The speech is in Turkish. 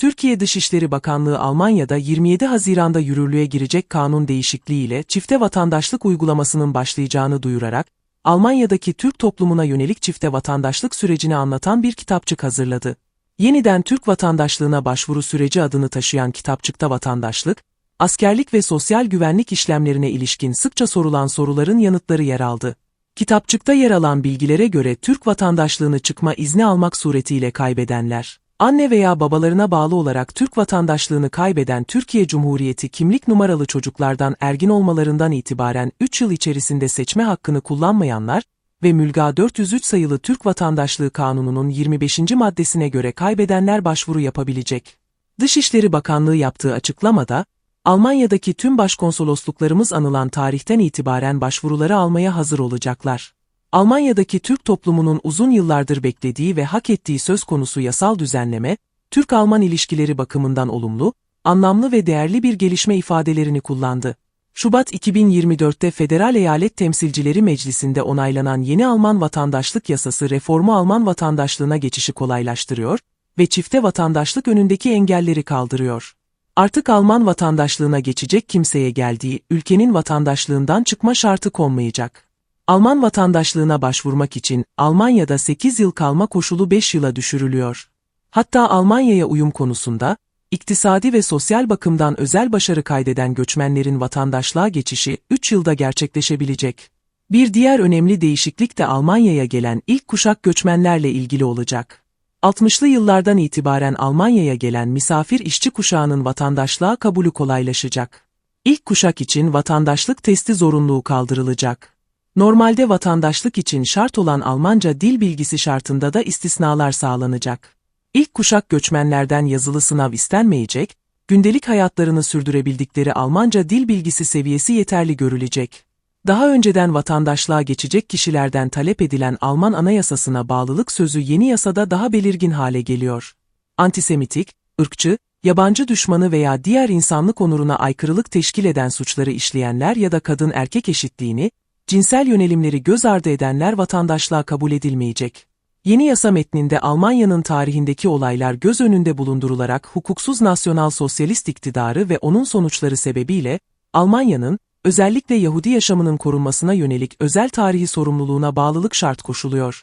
Türkiye Dışişleri Bakanlığı Almanya'da 27 Haziran'da yürürlüğe girecek kanun değişikliğiyle çifte vatandaşlık uygulamasının başlayacağını duyurarak, Almanya'daki Türk toplumuna yönelik çifte vatandaşlık sürecini anlatan bir kitapçık hazırladı. Yeniden Türk vatandaşlığına başvuru süreci adını taşıyan kitapçıkta vatandaşlık, askerlik ve sosyal güvenlik işlemlerine ilişkin sıkça sorulan soruların yanıtları yer aldı. Kitapçıkta yer alan bilgilere göre Türk vatandaşlığını çıkma izni almak suretiyle kaybedenler, anne veya babalarına bağlı olarak Türk vatandaşlığını kaybeden Türkiye Cumhuriyeti kimlik numaralı çocuklardan ergin olmalarından itibaren 3 yıl içerisinde seçme hakkını kullanmayanlar ve Mülga 403 sayılı Türk Vatandaşlığı Kanunu'nun 25. maddesine göre kaybedenler başvuru yapabilecek. Dışişleri Bakanlığı yaptığı açıklamada, Almanya'daki tüm başkonsolosluklarımız anılan tarihten itibaren başvuruları almaya hazır olacaklar. Almanya'daki Türk toplumunun uzun yıllardır beklediği ve hak ettiği söz konusu yasal düzenleme, Türk-Alman ilişkileri bakımından olumlu, anlamlı ve değerli bir gelişme ifadelerini kullandı. Şubat 2024'te Federal Eyalet Temsilcileri Meclisi'nde onaylanan yeni Alman vatandaşlık yasası reformu Alman vatandaşlığına geçişi kolaylaştırıyor ve çifte vatandaşlık önündeki engelleri kaldırıyor. Artık Alman vatandaşlığına geçecek kimseye geldiği ülkenin vatandaşlığından çıkma şartı konmayacak. Alman vatandaşlığına başvurmak için Almanya'da 8 yıl kalma koşulu 5 yıla düşürülüyor. Hatta Almanya'ya uyum konusunda, iktisadi ve sosyal bakımdan özel başarı kaydeden göçmenlerin vatandaşlığa geçişi 3 yılda gerçekleşebilecek. Bir diğer önemli değişiklik de Almanya'ya gelen ilk kuşak göçmenlerle ilgili olacak. 60'lı yıllardan itibaren Almanya'ya gelen misafir işçi kuşağının vatandaşlığa kabulü kolaylaşacak. İlk kuşak için vatandaşlık testi zorunluluğu kaldırılacak. Normalde vatandaşlık için şart olan Almanca dil bilgisi şartında da istisnalar sağlanacak. İlk kuşak göçmenlerden yazılı sınav istenmeyecek, gündelik hayatlarını sürdürebildikleri Almanca dil bilgisi seviyesi yeterli görülecek. Daha önceden vatandaşlığa geçecek kişilerden talep edilen Alman anayasasına bağlılık sözü yeni yasada daha belirgin hale geliyor. Antisemitik, ırkçı, yabancı düşmanı veya diğer insanlık onuruna aykırılık teşkil eden suçları işleyenler ya da kadın erkek eşitliğini, cinsel yönelimleri göz ardı edenler vatandaşlığa kabul edilmeyecek. Yeni yasa metninde Almanya'nın tarihindeki olaylar göz önünde bulundurularak hukuksuz nasyonal sosyalist iktidarı ve onun sonuçları sebebiyle, Almanya'nın, özellikle Yahudi yaşamının korunmasına yönelik özel tarihi sorumluluğuna bağlılık şart koşuluyor.